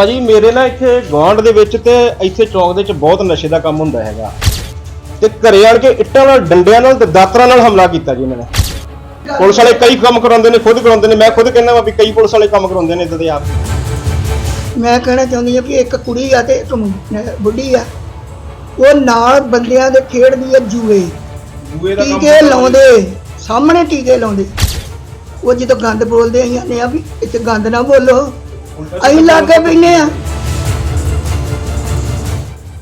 ਭਾਜੀ ਮੇਰੇ ਨਾਲ ਇੱਥੇ ਗਵਾਂਡ ਦੇ ਵਿੱਚ ਤੇ ਇੱਥੇ ਚੌਂਕ ਦੇ ਵਿੱਚ ਬਹੁਤ ਨਸ਼ੇ ਦਾ ਕੰਮ ਹੁੰਦਾ ਹੈਗਾ। ਤੇ ਘਰੇ ਆਣ ਕੇ ਇੱਟਾਂ ਨਾਲ ਡੰਡਿਆਂ ਨਾਲ ਤੇ ਦਾਤਰਾਂ ਨਾਲ ਹਮਲਾ ਕੀਤਾ ਜੀ ਇਹਨਾਂ ਨੇ। ਪੁਲਿਸ ਵਾਲੇ ਕਈ ਕੰਮ ਕਰਾਉਂਦੇ ਨੇ ਖੁਦ ਕਰਾਉਂਦੇ ਨੇ। ਮੈਂ ਖੁਦ ਕਹਿੰਦਾ ਵਾ ਵੀ ਕਈ ਪੁਲਿਸ ਵਾਲੇ ਕੰਮ ਕਰਾਉਂਦੇ ਨੇ ਇਦਾਂ ਦੇ ਆਪ। ਮੈਂ ਕਹਿਣਾ ਚਾਹੁੰਦੀ ਹਾਂ ਕਿ ਇੱਕ ਕੁੜੀ ਆ ਤੇ ਇੱਕ ਮੁੰ- ਬੁੱਢੀ ਆ। ਉਹ ਨਾਲ ਬੰਦਿਆਂ ਦੇ ਖੇਡਦੀ ਆ ਜੂਏ। ਜੂਏ ਟੀਕੇ ਲਾਉਂਦੇ ਸਾਹਮਣੇ ਟੀਕੇ ਲਾਉਂਦੇ। ਉਹ ਜਦੋਂ ਗੰਦ ਬੋਲਦੇ ਅਸੀਂ ਆਨੇ ਆ ਵੀ ਇੱਥੇ ਗੰਦ ਨਾ ਬੋਲੋ। ਅਸੀਂ ਲਾਗੇ ਬੈਨੇ ਆ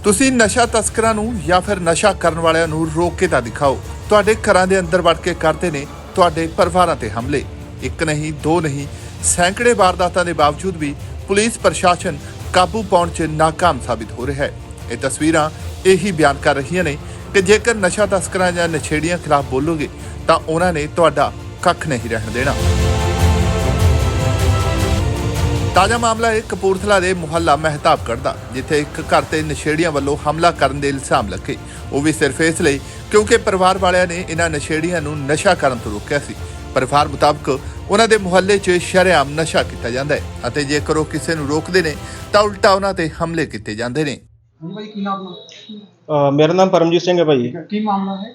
ਤੁਸੀਂ ਨਸ਼ਾ ਤਸਕਰਾਂ ਨੂੰ ਜਾਂ ਫਿਰ ਨਸ਼ਾ ਕਰਨ ਵਾਲਿਆਂ ਨੂੰ ਰੋਕ ਕੇ ਤਾਂ ਦਿਖਾਓ। ਤੁਹਾਡੇ ਘਰਾਂ ਦੇ ਅੰਦਰ ਵੜ ਕੇ ਕਰਦੇ ਨੇ ਤੁਹਾਡੇ ਪਰਿਵਾਰਾਂ ਤੇ ਹਮਲੇ। ਇੱਕ ਨਹੀਂ ਦੋ ਨਹੀਂ ਸੈਂਕੜੇ ਵਾਰਦਾਤਾਂ ਦੇ ਬਾਵਜੂਦ ਵੀ ਪੁਲਿਸ ਪ੍ਰਸ਼ਾਸਨ ਕਾਬੂ ਪਾਉਣ 'ਚ ਨਾਕਾਮ ਸਾਬਿਤ ਹੋ ਰਿਹਾ ਹੈ। ਇਹ ਤਸਵੀਰਾਂ ਇਹੀ ਬਿਆਨ ਕਰ ਰਹੀਆਂ ਨੇ ਕਿ ਜੇਕਰ ਨਸ਼ਾ ਤਸਕਰਾਂ ਜਾਂ ਨਸ਼ੇੜੀਆਂ ਖਿਲਾਫ ਬੋਲੋਗੇ ਤਾਂ ਉਹਨਾਂ ਨੇ ਤੁਹਾਡਾ ਕੱਖ ਨਹੀਂ ਰਹਿਣ ਦੇਣਾ। ਤਾਜ਼ਾ ਮਾਮਲਾ ਹੈ ਕਪੂਰਥਲਾ ਦੇ ਮੁਹੱਲਾ ਮਹਿਤਾਬਗੜ੍ਹ ਦਾ ਜਿੱਥੇ ਇੱਕ ਘਰ ਤੇ ਨਸ਼ੇੜੀਆਂ ਵੱਲੋਂ ਹਮਲਾ ਕਰਨ ਦੇ ਇਲਜ਼ਾਮ ਲੱਗੇ। ਉਹ ਵੀ ਸਿਰਫ ਇਸ ਲਈ ਕਿਉਂਕਿ ਪਰਿਵਾਰ ਵਾਲਿਆਂ ਨੇ ਇਹਨਾਂ ਨਸ਼ੇੜੀਆਂ ਨੂੰ ਨਸ਼ਾ ਕਰਨ ਤੋਂ ਰੋਕਿਆ ਸੀ। ਪਰਿਵਾਰ ਮੁਤਾਬਕ ਉਹਨਾਂ ਦੇ ਮੁਹੱਲੇ 'ਚ ਸ਼ਰੇਆਮ ਨਸ਼ਾ ਕੀਤਾ ਜਾਂਦਾ ਹੈ ਅਤੇ ਜੇਕਰ ਉਹ ਕਿਸੇ ਨੂੰ ਰੋਕਦੇ ਨੇ ਤਾਂ ਉਲਟਾ ਉਹਨਾਂ ਤੇ ਹਮਲੇ ਕੀਤੇ ਜਾਂਦੇ ਨੇ। ਹਾਂਜੀ ਭਾਈ ਕੀ ਨਾਮ ਅਹ ਮੇਰਾ ਨਾਮ ਪਰਮਜੀਤ ਸਿੰਘ ਹੈ ਹੈ ਕੀ ਮਾਮਲਾ ਹੈ?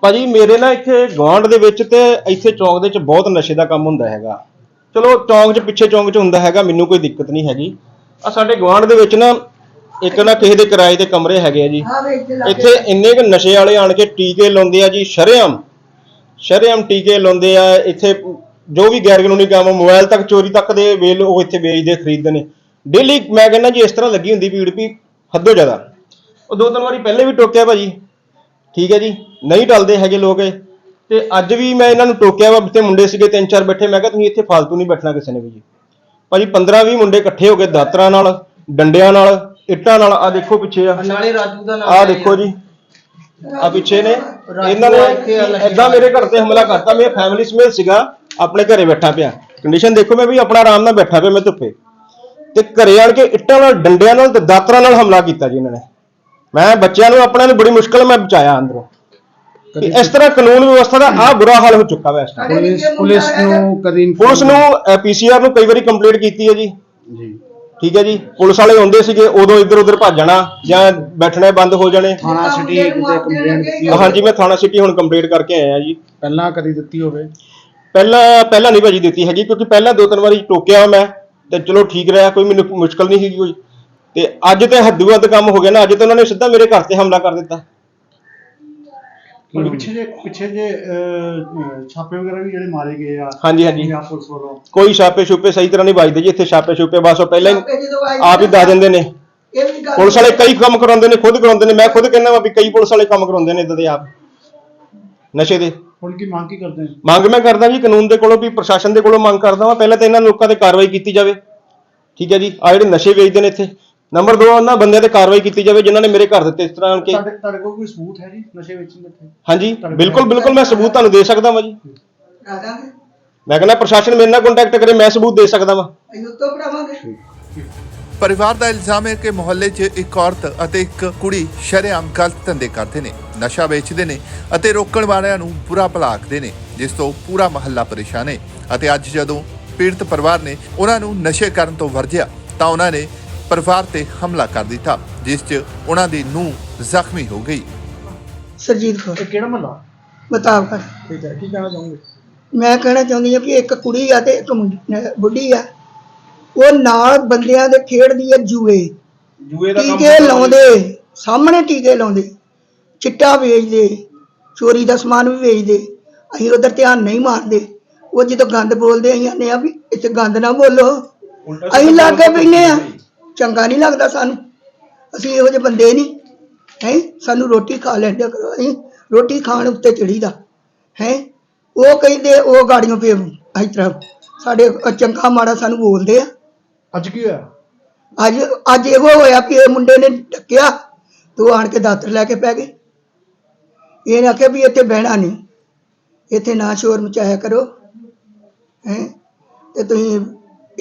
ਭਾਜੀ ਮੇਰੇ ਨਾਲ ਇੱਥੇ ਗਵਾਂਡ ਦੇ ਵਿੱਚ ਤੇ ਇੱਥੇ ਚੌਂਕ ਦੇ ਵਿੱਚ ਬਹੁਤ ਨਸ਼ੇ ਦਾ ਕੰਮ ਹੁੰਦਾ ਹੈਗਾ। ਚਲੋ ਚੌਂਕ 'ਚ ਪਿੱਛੇ ਚੌਂਕ 'ਚ ਹੁੰਦਾ ਹੈਗਾ ਮੈਨੂੰ ਕੋਈ ਦਿੱਕਤ ਨਹੀਂ ਹੈਗੀ। ਆ ਸਾਡੇ ਗਵਾਂਡ ਦੇ ਵਿੱਚ ਨਾ ਇੱਕ ਨਾ ਕਿਸੇ ਦੇ ਕਿਰਾਏ ਤੇ ਕਮਰੇ ਹੈਗੇ ਆ ਜੀ। ਇੱਥੇ ਇੰਨੇ ਕੁ ਨਸ਼ੇ ਵਾਲੇ ਆਣ ਕੇ ਟੀਕੇ ਲਾਉਂਦੇ ਆ ਜੀ ਸ਼ਰੇਆਮ। ਸ਼ਰੇਆਮ ਟੀਕੇ ਲਾਉਂਦੇ ਆ ਇੱਥੇ ਜੋ ਵੀ ਗੈਰ ਕਾਨੂੰਨੀ ਕੰਮ ਮੋਬਾਈਲ ਤੱਕ ਚੋਰੀ ਤੱਕ ਦੇ ਵੇਲ ਉਹ ਇੱਥੇ ਵੇਚਦੇ ਖਰੀਦਦੇ ਨੇ। ਡੇਲੀ ਮੈਂ ਕਹਿੰਦਾ ਜੀ ਇਸ ਤਰ੍ਹਾਂ ਲੱਗੀ ਹੁੰਦੀ ਭੀੜ ਵੀ ਹੱਦੋਂ ਜ਼ਿਆਦਾ। ਉਹ ਦੋ ਤਿੰਨ ਵਾਰੀ ਪਹਿਲੇ ਵੀ ਟੋਕਿਆ ਭਾਜੀ। ਠੀਕ ਹੈ ਜੀ। ਨਹੀਂ ਟਲਦੇ ਹੈਗੇ ਲੋਕ ਇਹ। ਤੇ ਅੱਜ ਵੀ ਮੈਂ ਇਹਨਾਂ ਨੂੰ ਟੋਕਿਆ ਵਾ ਤੇ ਮੁੰਡੇ ਸੀਗੇ ਤਿੰਨ ਚਾਰ ਬੈਠੇ ਮੈਂ ਕਿਹਾ ਤੁਸੀਂ ਇੱਥੇ ਫालतू ਨਹੀਂ ਬੈਠਣਾ ਕਿਸੇ ਨੇ ਵੀ ਜੀ। ਭਾਜੀ 15 20 ਮੁੰਡੇ ਇਕੱਠੇ ਹੋ ਕੇ ਦਾਤਰਾਂ ਨਾਲ ਡੰਡਿਆਂ ਨਾਲ ਇੱਟਾਂ ਨਾਲ ਆ ਦੇਖੋ ਪਿੱਛੇ ਆ। ਨਾਲੇ ਰਾਜੂ ਦਾ ਨਾਮ ਆ ਦੇਖੋ ਜੀ। ਆ ਪਿੱਛੇ ਨੇ। ਇਹਨਾਂ ਨੇ ਏਦਾਂ ਮੇਰੇ ਘਰ ਤੇ ਹਮਲਾ ਕਰਤਾ ਮੈਂ ਫੈਮਿਲੀ ਸਮੇਤ ਸੀਗਾ ਆਪਣੇ ਘਰੇ ਬੈਠਾ ਪਿਆ। ਕੰਡੀਸ਼ਨ ਦੇਖੋ ਮੈਂ ਵੀ ਆਪਣਾ ਆਰਾਮ ਨਾਲ ਬੈਠਾ ਪਿਆ ਮੈਂ ਧੁੱਪੇ ਤੇ ਘਰੇ ਆਣ ਕੇ ਇੱਟਾਂ ਨਾਲ ਡੰਡਿਆਂ ਨਾਲ ਤੇ ਦਾਤਰਾਂ ਨਾਲ ਹਮਲਾ ਕੀਤਾ ਜੀ ਇਹਨਾਂ ਨੇ। ਮੈਂ ਬੱਚਿਆਂ ਨੂੰ ਆਪਣਿਆਂ ਨੂੰ ਬੜੀ ਮੁਸ਼ਕਲ ਮੈਂ ਬਚਾਇਆ ਅੰਦਰੋਂ। ਇਸ ਤਰ੍ਹਾਂ ਕਾਨੂੰਨ ਵਿਵਸਥਾ ਦਾ ਆ ਬੁਰਾ ਹਾਲ ਹੋ ਚੁੱਕਾ ਵੈ ਇਸ time। ਪੁਲਿਸ ਪੁਲਿਸ ਨੂੰ ਕਦੀ ਪੁਲਿਸ ਨੂੰ ਪੀਸੀਆਰ ਨੂੰ ਕਈ ਵਾਰੀ ਕੰਪਲੇਂਟ ਕੀਤੀ ਹੈ ਜੀ। ਜੀ। ਠੀਕ ਹੈ ਜੀ। ਪੁਲਿਸ ਵਾਲੇ ਆਉਂਦੇ ਸੀਗੇ ਉਦੋਂ ਇੱਧਰ ਉੱਧਰ ਭੱਜ ਜਾਣਾ ਜਾਂ ਬੈਠਣੇ ਬੰਦ ਹੋ ਜਾਣੇ। ਥਾਣਾ ਸਿਟੀ ਕਿਤੇ ਕੰਪਲੇਂਟ ਦਿੱਤੀ ਹੋਵੇ। ਹਾਂਜੀ ਮੈਂ ਥਾਣਾ ਸਿਟੀ ਹੁਣ ਕੰਪਲੀਟ ਕਰਕੇ ਆਇਆ ਜੀ। ਪਹਿਲਾਂ ਕਦੀ ਦਿੱਤੀ ਹੋਵੇ? ਪਹਿਲਾਂ ਪਹਿਲਾਂ ਨਹੀਂ ਭਾਜੀ ਦਿੱਤੀ ਹੈਗੀ ਕਿਉਂਕਿ ਪਹਿਲਾਂ ਦੋ ਤਿੰਨ ਵਾਰੀ ਟੋਕਿਆ ਮੈਂ ਤੇ ਚਲੋ ਠੀਕ ਰਿਹਾ ਕੋਈ ਮੈਨੂੰ ਮੁਸ਼ਕਲ ਨਹੀਂ ਸੀਗੀ ਕੋਈ। ਤੇ ਅੱਜ ਤੇ ਹੱਦੂ ਹੱਦ ਕੰਮ ਹੋ ਗਿਆ ਨਾ ਅੱਜ ਤੇ ਉਹਨਾਂ ਨੇ ਸਿੱਧਾ ਮੇਰੇ ਘਰ ਤੇ ਹਮਲਾ ਕਰ ਦਿੱਤਾ। ਪਰ ਪਿੱਛੇ ਜੇ ਪਿੱਛੇ ਜੇ ਅਹ, ਛਾਪੇ ਵਗੈਰਾ ਵੀ ਜਿਹੜੇ ਮਾਰੇ ਗਏ ਆ ਹਾਂਜੀ ਹਾਂਜੀ। ਪੰਜਾਬ ਪੁਲਿਸ ਵੱਲੋਂ। ਕੋਈ ਛਾਪੇ ਛੁਪੇ ਸਹੀ ਤਰ੍ਹਾਂ ਨਹੀਂ ਵੱਜਦੇ ਜੀ ਇੱਥੇ ਛਾਪੇ ਛੁਪੇ ਬਸ ਉਹ ਪਹਿਲਾਂ ਹੀ ਆਪ ਹੀ ਦੱਸ ਦਿੰਦੇ ਨੇ। ਪੁਲਿਸ ਵਾਲੇ ਕਈ ਕੰਮ ਕਰਾਉਂਦੇ ਨੇ ਖੁਦ ਕਰਾਉਂਦੇ ਨੇ ਮੈਂ ਖੁਦ ਕਹਿੰਦਾ ਵਾ ਵੀ ਕਈ ਪੁਲਿਸ ਵਾਲੇ ਕੰਮ ਕਰਾਉਂਦੇ ਨੇ ਇਦਾਂ ਦੇ ਆਪ। ਨਸ਼ੇ ਦੇ। ਹੁਣ ਕੀ ਮੰਗ ਕੀ ਕਰਦੇ ਨੇ? ਮੰਗ ਮੈਂ ਕਰਦਾ ਜੀ ਕਾਨੂੰਨ ਦੇ ਕੋਲੋਂ ਵੀ ਪ੍ਰਸ਼ਾਸਨ ਦੇ ਕੋਲੋਂ ਮੰਗ ਕਰਦਾ ਵਾਂ ਪਹਿਲਾਂ ਤਾਂ ਇਹਨਾਂ ਲੋਕਾਂ ਤੇ ਕਾਰਵਾਈ ਕੀਤੀ ਜਾਵੇ। ਠੀਕ ਹੈ ਜੀ ਆ ਜਿਹੜੇ ਨਸ਼ੇ ਵੇਚਦੇ ਨੇ ਇੱਥੇ ਨੰਬਰ 2 ਉਹਨਾਂ ਬੰਦਿਆਂ ਤੇ ਕਾਰਵਾਈ ਕੀਤੀ ਜਾਵੇ ਜਿਨ੍ਹਾਂ ਨੇ ਮੇਰੇ ਘਰ ਦਿੱਤੇ ਇਸ ਤਰ੍ਹਾਂ ਕਿ ਤੁਹਾਡੇ ਤੁਹਾਡੇ ਕੋਲ ਕੋਈ ਸਬੂਤ ਹੈ ਜੀ ਨਸ਼ੇ ਵੇਚਣ ਦੇ ਹਾਂਜੀ ਬਿਲਕੁਲ ਬਿਲਕੁਲ ਮੈਂ ਸਬੂਤ ਤੁਹਾਨੂੰ ਦੇ ਸਕਦਾ ਵਾਂ ਜੀ। ਕਰਾ ਦਾਂਗੇ ਮੈਂ ਕਹਿੰਦਾ ਪ੍ਰਸ਼ਾਸਨ ਮੇਰੇ ਨਾਲ ਕੰਟੈਕਟ ਕਰੇ ਮੈਂ ਸਬੂਤ ਦੇ ਸਕਦਾ ਵਾਂ। ਅਸੀਂ ਉੱਤੋਂ ਪੜਾਵਾਂਗੇ ਪਰਿਵਾਰ ਦਾ ਇਲਜ਼ਾਮ ਹੈ ਕਿ ਮੁਹੱਲੇ 'ਚ ਇੱਕ ਔਰਤ ਅਤੇ ਇੱਕ ਕੁੜੀ ਸ਼ਰੇਆਮ ਗਲਤ ਧੰਦੇ ਕਰਦੇ ਨੇ ਨਸ਼ਾ ਵੇਚਦੇ ਨੇ ਅਤੇ ਰੋਕਣ ਵਾਲਿਆਂ ਨੂੰ ਬੁਰਾ ਭਲਾ ਆਖਦੇ ਨੇ ਜਿਸ ਤੋਂ ਪੂਰਾ ਮਹੱਲਾ ਪਰੇਸ਼ਾਨ ਹੈ। ਅਤੇ ਅੱਜ ਜਦੋਂ ਪੀੜਤ ਪਰਿਵਾਰ ਨੇ ਉਹਨਾਂ ਨੂੰ ਨਸ਼ੇ ਕਰਨ ਤੋਂ ਵਰਜਿਆ ਤਾਂ ਉਹਨਾਂ ਨੇ ਪਰਿਵਾਰ ਤੇ ਹਮਲਾ ਕਰ ਦਿੱਤਾ ਜਿਸ 'ਚ ਉਹਨਾਂ ਦੀ ਨੂੰਹ ਜ਼ਖਮੀ ਹੋ ਗਈ। ਸਰਜੀਤ ਕੌਰ। ਇਹ ਕਿਹੜਾ ਮਹੱਲਾ? ਮੁਤਾਬਕ ਠੀਕ ਹੈ ਕੀ ਕਹਿਣਾ ਚਾਹੋਗੇ? ਮੈਂ ਕਹਿਣਾ ਚਾਹੁੰਦੀ ਹਾਂ ਕਿ ਇੱਕ ਕੁੜੀ ਆ ਤੇ ਇੱਕ ਮੁੰਡ- ਅਹ ਬੁੱਢੀ ਆ। ਉਹ ਨਾਲ ਬੰਦਿਆਂ ਦੇ ਖੇਡਦੀ ਆ ਜੂਏ। ਜੂਏ ਟੀਕੇ ਲਾਉਂਦੇ ਸਾਹਮਣੇ ਟੀਕੇ ਲਾਉਂਦੇ। ਚਿੱਟਾ ਵੇਚਦੇ ਚੋਰੀ ਦਾ ਸਮਾਨ ਵੀ ਵੇਚਦੇ। ਅਸੀਂ ਉਧਰ ਧਿਆਨ ਨਹੀਂ ਮਾਰਦੇ। ਉਹ ਜਦੋਂ ਗੰਦ ਬੋਲਦੇ ਅਸੀਂ ਆਨੇ ਆ ਵੀ ਇੱਥੇ ਗੰਦ ਨਾ ਬੋਲੋ। ਅਸੀਂ ਲਾਗੇ ਬੈਨੇ ਆ ਚੰਗਾ ਨਹੀਂ ਲੱਗਦਾ ਸਾਨੂੰ। ਅਸੀਂ ਇਹੋ ਜਿਹੇ ਬੰਦੇ ਨਹੀਂ। ਹੈ? ਸਾਨੂੰ ਰੋਟੀ ਖਾ ਲੈਂਦੇ ਕਰੋ। ਅਸੀਂ ਰੋਟੀ ਖਾਣ ਉੱਤੇ ਚੜੀਦਾ ਹੈ? ਉਹ ਕਹਿੰਦੇ ਉਹ ਗਾੜੀਆਂ ਪੇ ਇਸ ਤਰ੍ਹਾਂ ਸਾਡੇ ਚੰਗਾ ਮਾੜਾ ਸਾਨੂੰ ਬੋਲਦੇ ਆ। ਅੱਜ ਕੀ ਹੋਇਆ? ਅੱਜ ਅੱਜ ਇਹੋ ਹੋਇਆ ਕਿ ਇਹ ਮੁੰਡੇ ਨੇ ਡੱਕਿਆ। ਤੂੰ ਆਣ ਕੇ ਦਾਤਰ ਲੈ ਕੇ ਪੈ ਗਏ। ਇਹਨੇ ਆਖਿਆ ਵੀ ਇੱਥੇ ਬਹਿਣਾ ਨਹੀਂ। ਇੱਥੇ ਨਾ ਸ਼ੋਰ ਮਚਾਇਆ ਕਰੋ। ਹੈ? ਤੇ ਤੁਸੀਂ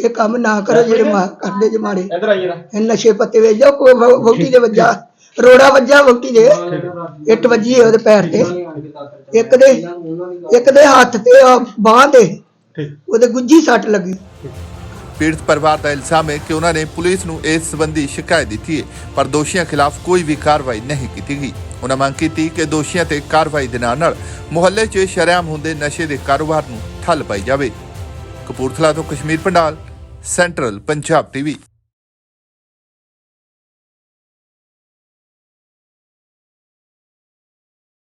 ਇਹ ਕੰਮ ਨਾ ਕਰੋ ਜਿਹੜੇ ਮਾ ਕਰਦੇ ਜੇ ਮਾੜੇ। ਇਧਰ ਆਈਏ ਨਾ। ਇਹ ਨਸ਼ੇ ਪੱਤੇ ਵੇਚ ਜਾਓ ਕੋਈ ਵਹੁ- ਵਹੁਟੀ ਦੇ ਵੱਜਾ। ਰੋੜਾ ਵੱਜਾ ਵਹੁਟੀ ਦੇ। ਇੱਟ ਵੱਜੀ ਹੈ ਉਹਦੇ ਪੈਰ ਤੇ। ਇੱਕ ਦੇ ਇੱਕ ਦੇ ਹੱਥ ਤੇ ਬਾਹ ਠੀਕ। ਉਹਦੇ ਗੁੱਜੀ ਸੱਟ ਲੱਗੀ। ਪੀੜਤ ਪਰਿਵਾਰ ਦਾ ਇਲਜ਼ਾਮ ਹੈ ਕਿ ਉਹਨਾਂ ਨੇ ਪੁਲਿਸ ਨੂੰ ਇਸ ਸੰਬੰਧੀ ਸ਼ਿਕਾਇਤ ਦਿੱਤੀ ਹੈ ਪਰ ਦੋਸ਼ੀਆਂ ਖਿਲਾਫ ਕੋਈ ਵੀ ਕਾਰਵਾਈ ਨਹੀਂ ਕੀਤੀ ਗਈ। ਉਹਨਾਂ ਮੰਗ ਕੀਤੀ ਕਿ ਦੋਸ਼ੀਆਂ ਤੇ ਕਾਰਵਾਈ ਦੇ ਨਾਲ ਨਾਲ ਮੁਹੱਲੇ 'ਚ ਸ਼ਰੇਆਮ ਹੁੰਦੇ ਨਸ਼ੇ ਦੇ ਕਾਰੋਬਾਰ ਨੂੰ ਠੱਲ ਪਾਈ ਜਾਵੇ। ਕਪੂਰਥਲਾ ਤੋਂ ਕਸ਼ਮੀਰ ਪੰਡਾਲ ਸੈਂਟਰਲ ਪੰਜਾਬ ਟੀਵੀ